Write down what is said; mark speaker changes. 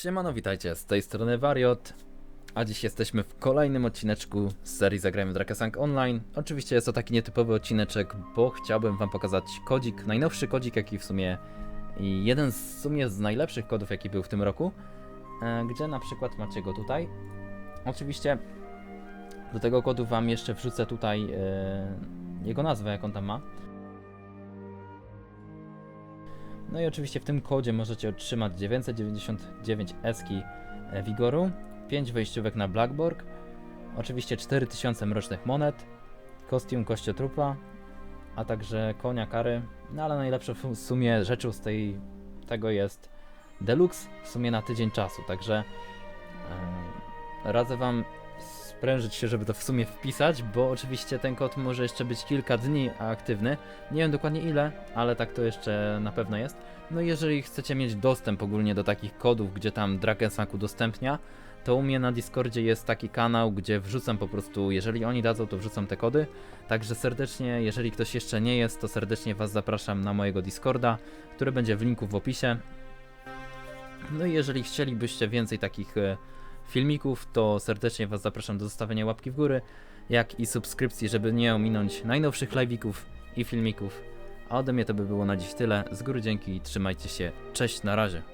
Speaker 1: Siemano, witajcie, z tej strony Wariot, a dziś jesteśmy w kolejnym odcineczku z serii Zagrajmy Drakasang Online. Oczywiście jest to taki nietypowy odcineczek, bo chciałbym wam pokazać kodzik, najnowszy kodzik, jaki w sumie jeden z sumie z najlepszych kodów, jaki był w tym roku, e, gdzie na przykład macie go tutaj. Oczywiście do tego kodu wam jeszcze wrzucę tutaj e, jego nazwę, jak on tam ma. No i oczywiście w tym kodzie możecie otrzymać 999 eski e, Wigoru, 5 wejściówek na Blackborg, oczywiście 4000 mrocznych monet, kostium kościotrupa, a także konia kary, no ale najlepszą w sumie rzeczą z tej, tego jest Deluxe w sumie na tydzień czasu, także e, radzę wam sprężyć się, żeby to w sumie wpisać, bo oczywiście ten kod może jeszcze być kilka dni aktywny. Nie wiem dokładnie ile, ale tak to jeszcze na pewno jest. No i jeżeli chcecie mieć dostęp ogólnie do takich kodów, gdzie tam Drakensack udostępnia, to u mnie na Discordzie jest taki kanał, gdzie wrzucam po prostu, jeżeli oni dadzą, to wrzucam te kody. Także serdecznie, jeżeli ktoś jeszcze nie jest, to serdecznie Was zapraszam na mojego Discorda, który będzie w linku w opisie. No i jeżeli chcielibyście więcej takich e, filmików, to serdecznie Was zapraszam do zostawienia łapki w górę, jak i subskrypcji, żeby nie ominąć najnowszych live'ików i filmików. A ode mnie to by było na dziś tyle. Z góry dzięki, trzymajcie się, cześć, na razie.